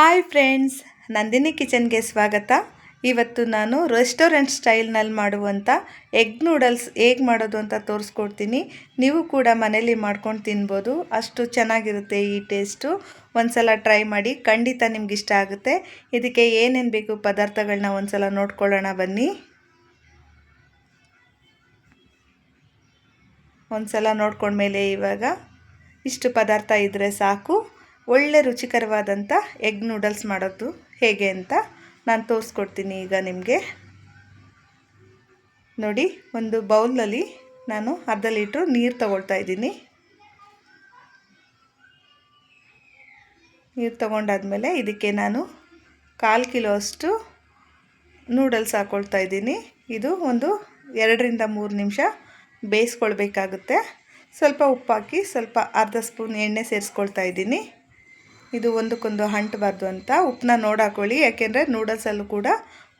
Hi friends, Nandini ಕಿಚನ್ಗೆ ಸ್ವಾಗತ. ಇವತ್ತು ನಾನು ರೆಸ್ಟೋರೆಂಟ್ ಸ್ಟೈಲ್ನಲ್ಲಿ ಮಾಡುವಂಥ ಎಗ್ ನೂಡಲ್ಸ್ ಹೇಗೆ ಮಾಡೋದು ಅಂತ ತೋರಿಸ್ಕೊಡ್ತೀನಿ. ನೀವು ಕೂಡ ಮನೇಲಿ ಮಾಡ್ಕೊಂಡು ತಿನ್ಬೋದು. ಅಷ್ಟು ಚೆನ್ನಾಗಿರುತ್ತೆ ಈ ಟೇಸ್ಟು. ಒಂದ್ಸಲ ಟ್ರೈ ಮಾಡಿ, ಖಂಡಿತ ನಿಮ್ಗೆ ಇಷ್ಟ ಆಗುತ್ತೆ. ಇದಕ್ಕೆ ಏನೇನು ಬೇಕು ಪದಾರ್ಥಗಳನ್ನ ಒಂದ್ಸಲ ನೋಡ್ಕೊಳ್ಳೋಣ, ಬನ್ನಿ. ಒಂದ್ಸಲ ನೋಡ್ಕೊಂಡ್ಮೇಲೆ ಇವಾಗ ಇಷ್ಟು ಪದಾರ್ಥ ಇದ್ದರೆ ಸಾಕು. ಒಳ್ಳೆ ರುಚಿಕರವಾದಂಥ ಎಗ್ ನೂಡಲ್ಸ್ ಮಾಡೋದು ಹೇಗೆ ಅಂತ ನಾನು ತೋರಿಸ್ಕೊಡ್ತೀನಿ ಈಗ ನಿಮಗೆ. ನೋಡಿ, ಒಂದು ಬೌಲಲ್ಲಿ ನಾನು ಅರ್ಧ ಲೀಟ್ರು ನೀರು ತಗೊಳ್ತಾ ಇದ್ದೀನಿ. ನೀರು ತಗೊಂಡಾದ್ಮೇಲೆ ಇದಕ್ಕೆ ನಾನು ಕಾಲು ಕಿಲೋ ಅಷ್ಟು ನೂಡಲ್ಸ್ ಹಾಕ್ಕೊಳ್ತಾ ಇದ್ದೀನಿ. ಇದು ಒಂದು ಎರಡರಿಂದ ಮೂರು ನಿಮಿಷ ಬೇಯಿಸ್ಕೊಳ್ಬೇಕಾಗುತ್ತೆ. ಸ್ವಲ್ಪ ಉಪ್ಪು ಹಾಕಿ ಸ್ವಲ್ಪ ಅರ್ಧ ಸ್ಪೂನ್ ಎಣ್ಣೆ ಸೇರಿಸ್ಕೊಳ್ತಾ ಇದ್ದೀನಿ. ಇದು ಒಂದಕ್ಕೊಂದು ಅಂಟಬಾರ್ದು ಅಂತ ಉಪ್ಪನ್ನ ನೋಡಿ ಹಾಕೊಳ್ಳಿ, ಯಾಕೆಂದರೆ ನೂಡಲ್ಸಲ್ಲೂ ಕೂಡ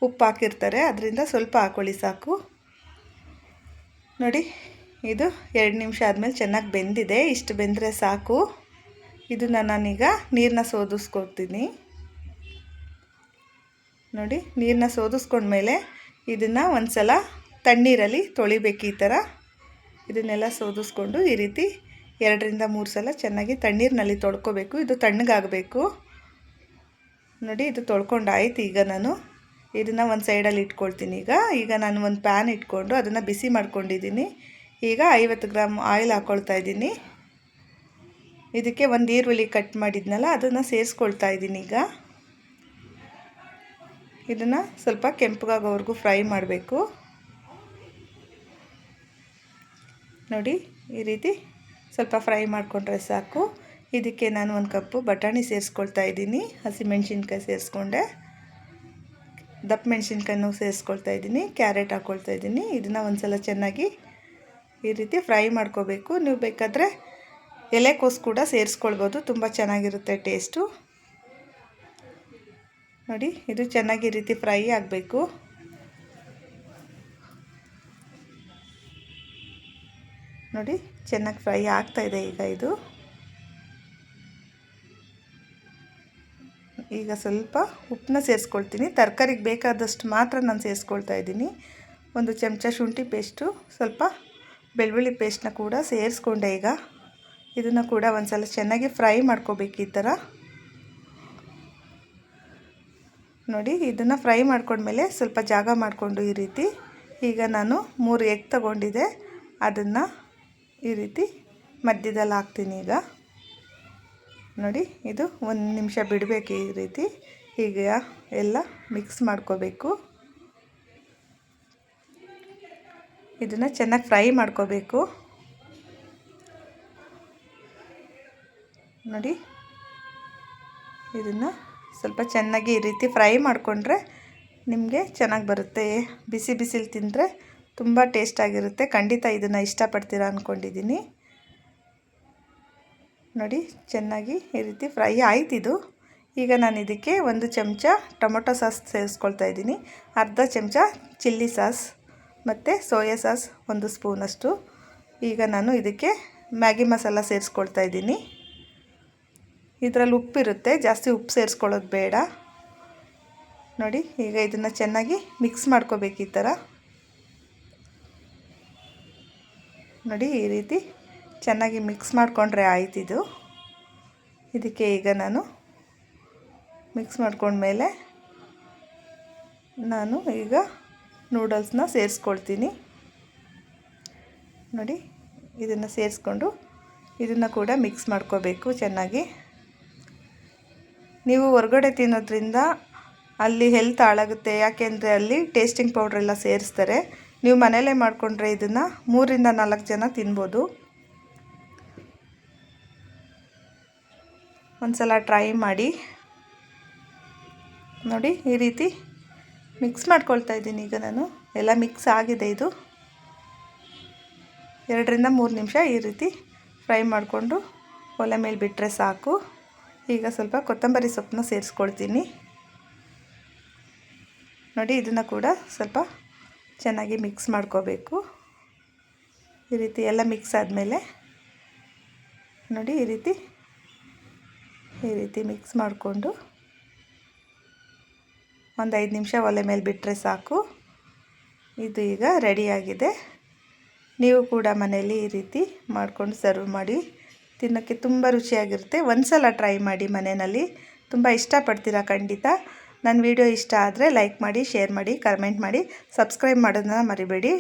ಉಪ್ಪು ಹಾಕಿರ್ತಾರೆ, ಅದರಿಂದ ಸ್ವಲ್ಪ ಹಾಕೊಳ್ಳಿ ಸಾಕು. ನೋಡಿ, ಇದು ಎರಡು ನಿಮಿಷ ಆದಮೇಲೆ ಚೆನ್ನಾಗಿ ಬೆಂದಿದೆ, ಇಷ್ಟು ಬೆಂದರೆ ಸಾಕು. ಇದನ್ನು ನಾನೀಗ ನೀರನ್ನ ಸೋದಿಸ್ಕೊಡ್ತೀನಿ. ನೋಡಿ ನೀರನ್ನ ಸೋದಿಸ್ಕೊಂಡ್ಮೇಲೆ ಇದನ್ನು ಒಂದು ಸಲ ತಣ್ಣೀರಲ್ಲಿ ತೊಳಿಬೇಕು ಈ ಥರ. ಇದನ್ನೆಲ್ಲ ಸೋದಿಸ್ಕೊಂಡು ಈ ರೀತಿ ಎರಡರಿಂದ ಮೂರು ಸಲ ಚೆನ್ನಾಗಿ ತಣ್ಣೀರಿನಲ್ಲಿ ತೊಳ್ಕೊಬೇಕು. ಇದು ತಣ್ಣಗಾಗಬೇಕು. ನೋಡಿ, ಇದು ತೊಳ್ಕೊಂಡಾಯ್ತು ಈಗ ನಾನು. ಇದನ್ನು ಒಂದು ಸೈಡಲ್ಲಿ ಇಟ್ಕೊಳ್ತೀನಿ ಈಗ. ಈಗ ನಾನು ಒಂದು ಪ್ಯಾನ್ ಇಟ್ಕೊಂಡು ಅದನ್ನು ಬಿಸಿ ಮಾಡ್ಕೊಂಡಿದ್ದೀನಿ. ಈಗ ಐವತ್ತು ಗ್ರಾಮ್ ಆಯಿಲ್ ಹಾಕ್ಕೊಳ್ತಾ ಇದ್ದೀನಿ. ಇದಕ್ಕೆ ಒಂದು ಈರುಳ್ಳಿ ಕಟ್ ಮಾಡಿದ್ನಲ್ಲ, ಅದನ್ನು ಸೇರಿಸ್ಕೊಳ್ತಾ ಇದ್ದೀನಿ ಈಗ. ಇದನ್ನು ಸ್ವಲ್ಪ ಕೆಂಪಗಾಗೋವರೆಗೂ ಫ್ರೈ ಮಾಡಬೇಕು. ನೋಡಿ, ಈ ರೀತಿ ಸ್ವಲ್ಪ ಫ್ರೈ ಮಾಡಿಕೊಂಡ್ರೆ ಸಾಕು. ಇದಕ್ಕೆ ನಾನು ಒಂದು ಕಪ್ಪು ಬಟಾಣಿ ಸೇರಿಸ್ಕೊಳ್ತಾ ಇದ್ದೀನಿ. ಹಸಿಮೆಣ್ಸಿನ್ಕಾಯಿ ಸೇರಿಸ್ಕೊಂಡೆ. ದಪ್ಪ ಮೆಣಸಿನ್ಕಾಯಿನೂ ಸೇರಿಸ್ಕೊಳ್ತಾ ಇದ್ದೀನಿ. ಕ್ಯಾರೆಟ್ ಹಾಕ್ಕೊಳ್ತಾ ಇದ್ದೀನಿ. ಇದನ್ನು ಒಂದು ಸಲ ಚೆನ್ನಾಗಿ ಈ ರೀತಿ ಫ್ರೈ ಮಾಡ್ಕೋಬೇಕು. ನೀವು ಬೇಕಾದರೆ ಎಲೆಕೋಸು ಕೂಡ ಸೇರಿಸ್ಕೊಳ್ಬೋದು. ತುಂಬ ಚೆನ್ನಾಗಿರುತ್ತೆ ಟೇಸ್ಟು. ನೋಡಿ, ಇದು ಚೆನ್ನಾಗಿ ಈ ರೀತಿ ಫ್ರೈ ಆಗಬೇಕು. ನೋಡಿ, ಚೆನ್ನಾಗಿ ಫ್ರೈ ಆಗ್ತಾಯಿದೆ ಈಗ ಇದು. ಈಗ ಸ್ವಲ್ಪ ಉಪ್ಪನ್ನ ಸೇರಿಸ್ಕೊಳ್ತೀನಿ. ತರಕಾರಿಗೆ ಬೇಕಾದಷ್ಟು ಮಾತ್ರ ನಾನು ಸೇರಿಸ್ಕೊಳ್ತಾ ಇದ್ದೀನಿ. ಒಂದು ಚಮಚ ಶುಂಠಿ ಪೇಸ್ಟು, ಸ್ವಲ್ಪ ಬೆಳ್ಳುಳ್ಳಿ ಪೇಸ್ಟ್ನ ಕೂಡ ಸೇರಿಸ್ಕೊಂಡೆ ಈಗ. ಇದನ್ನು ಕೂಡ ಒಂದು ಸಲ ಚೆನ್ನಾಗಿ ಫ್ರೈ ಮಾಡ್ಕೋಬೇಕು ಈ ಥರ. ನೋಡಿ, ಇದನ್ನು ಫ್ರೈ ಮಾಡ್ಕೊಂಡ್ಮೇಲೆ ಸ್ವಲ್ಪ ಜಾಗ ಮಾಡಿಕೊಂಡು ಈ ರೀತಿ. ಈಗ ನಾನು ಮೂರು ಎಗ್ ತಗೊಂಡಿದ್ದೆ. ಅದನ್ನು ಈ ರೀತಿ ಮಧ್ಯದಲ್ಲಿ ಹಾಕ್ತೀನಿ ಈಗ. ನೋಡಿ, ಇದು ಒಂದು ನಿಮಿಷ ಬಿಡಬೇಕು ಈ ರೀತಿ. ಈಗ ಎಲ್ಲ ಮಿಕ್ಸ್ ಮಾಡ್ಕೋಬೇಕು. ಇದನ್ನು ಚೆನ್ನಾಗಿ ಫ್ರೈ ಮಾಡ್ಕೋಬೇಕು. ನೋಡಿ, ಇದನ್ನು ಸ್ವಲ್ಪ ಚೆನ್ನಾಗಿ ಈ ರೀತಿ ಫ್ರೈ ಮಾಡಿಕೊಂಡ್ರೆ ನಿಮಗೆ ಚೆನ್ನಾಗಿ ಬರುತ್ತೆ. ಬಿಸಿ ಬಿಸಿಲಿ ತಿಂದರೆ ತುಂಬ ಟೇಸ್ಟಾಗಿರುತ್ತೆ ಖಂಡಿತ ಇದನ್ನು ಇಷ್ಟಪಡ್ತೀರ ಅಂದ್ಕೊಂಡಿದ್ದೀನಿ ನೋಡಿ, ಚೆನ್ನಾಗಿ ಈ ರೀತಿ ಫ್ರೈ ಆಯ್ತಿದು. ಈಗ ನಾನು ಇದಕ್ಕೆ ಒಂದು ಚಮಚ ಟೊಮೊಟೊ ಸಾಸ್ ಸೇರಿಸ್ಕೊಳ್ತಾ ಇದ್ದೀನಿ. ಅರ್ಧ ಚಮಚ ಚಿಲ್ಲಿ ಸಾಸ್ ಮತ್ತು ಸೋಯಾ ಸಾಸ್ ಒಂದು ಸ್ಪೂನಷ್ಟು ಈಗ ನಾನು ಇದಕ್ಕೆ ಮ್ಯಾಗಿ ಮಸಾಲ ಸೇರಿಸ್ಕೊಳ್ತಾ ಇದ್ದೀನಿ. ಇದರಲ್ಲಿ ಉಪ್ಪಿರುತ್ತೆ, ಜಾಸ್ತಿ ಉಪ್ಪು ಸೇರಿಸ್ಕೊಳ್ಳೋದು ಬೇಡ. ನೋಡಿ, ಈಗ ಇದನ್ನು ಚೆನ್ನಾಗಿ ಮಿಕ್ಸ್ ಮಾಡ್ಕೋಬೇಕು ಈ ಥರ. ನೋಡಿ ಈ ರೀತಿ ಚೆನ್ನಾಗಿ ಮಿಕ್ಸ್ ಮಾಡಿಕೊಂಡ್ರೆ ಆಯ್ತಿದು ಇದಕ್ಕೆ ಈಗ ನಾನು ಮಿಕ್ಸ್ ಮಾಡ್ಕೊಂಡ್ಮೇಲೆ ನಾನು ಈಗ ನೂಡಲ್ಸ್ನ ಸೇರಿಸ್ಕೊಳ್ತೀನಿ ನೋಡಿ, ಇದನ್ನು ಸೇರಿಸ್ಕೊಂಡು ಇದನ್ನು ಕೂಡ ಮಿಕ್ಸ್ ಮಾಡ್ಕೋಬೇಕು ಚೆನ್ನಾಗಿ. ನೀವು ಹೊರಗಡೆ ತಿನ್ನೋದ್ರಿಂದ ಅಲ್ಲಿ ಹೆಲ್ತ್ ಹಾಳಾಗುತ್ತೆ, ಯಾಕೆಂದರೆ ಅಲ್ಲಿ ಟೇಸ್ಟಿಂಗ್ ಪೌಡ್ರೆಲ್ಲ ಸೇರಿಸ್ತಾರೆ. ನೀವು ಮನೆಯಲ್ಲೇ ಮಾಡಿಕೊಂಡ್ರೆ ಇದನ್ನು ಮೂರಿಂದ ನಾಲ್ಕು ಜನ ತಿನ್ಬೋದು. ಒಂದು ಸಲ ಟ್ರೈ ಮಾಡಿ. ನೋಡಿ, ಈ ರೀತಿ ಮಿಕ್ಸ್ ಮಾಡ್ಕೊಳ್ತಾ ಇದ್ದೀನಿ ಈಗ ನಾನು. ಎಲ್ಲ ಮಿಕ್ಸ್ ಆಗಿದೆ ಇದು. ಎರಡರಿಂದ ಮೂರು ನಿಮಿಷ ಈ ರೀತಿ ಫ್ರೈ ಮಾಡಿಕೊಂಡು ಒಲೆ ಮೇಲೆ ಬಿಟ್ಟರೆ ಸಾಕು. ಈಗ ಸ್ವಲ್ಪ ಕೊತ್ತಂಬರಿ ಸೊಪ್ಪನ್ನ ಸೇರಿಸ್ಕೊಳ್ತೀನಿ. ನೋಡಿ, ಇದನ್ನು ಕೂಡ ಸ್ವಲ್ಪ ಚೆನ್ನಾಗಿ ಮಿಕ್ಸ್ ಮಾಡ್ಕೋಬೇಕು. ಈ ರೀತಿ ಎಲ್ಲ ಮಿಕ್ಸ್ ಆದಮೇಲೆ ನೋಡಿ ಈ ರೀತಿ ಈ ರೀತಿ ಮಿಕ್ಸ್ ಮಾಡಿಕೊಂಡು ಒಂದು ಐದು ನಿಮಿಷ ಒಲೆ ಮೇಲೆ ಬಿಟ್ಟರೆ ಸಾಕು. ಇದು ಈಗ ರೆಡಿಯಾಗಿದೆ ನೀವು ಕೂಡ ಮನೆಯಲ್ಲಿ ಈ ರೀತಿ ಮಾಡಿಕೊಂಡು ಸರ್ವ್ ಮಾಡಿ ತಿನ್ನೋಕ್ಕೆ ತುಂಬ ರುಚಿಯಾಗಿರುತ್ತೆ. ಒಂದು ಸಲ ಟ್ರೈ ಮಾಡಿ ಮನೆಯಲ್ಲಿ. ತುಂಬ ಇಷ್ಟಪಡ್ತೀರಾ ಖಂಡಿತ. ನನ್ನ ವಿಡಿಯೋ ಇಷ್ಟ ಆದರೆ ಲೈಕ್ ಮಾಡಿ ಶೇರ್ ಮಾಡಿ ಕಮೆಂಟ್ ಮಾಡಿ ಸಬ್ಸ್ಕ್ರೈಬ್ ಮಾಡೋದನ್ನ ಮರಿಬೇಡಿ.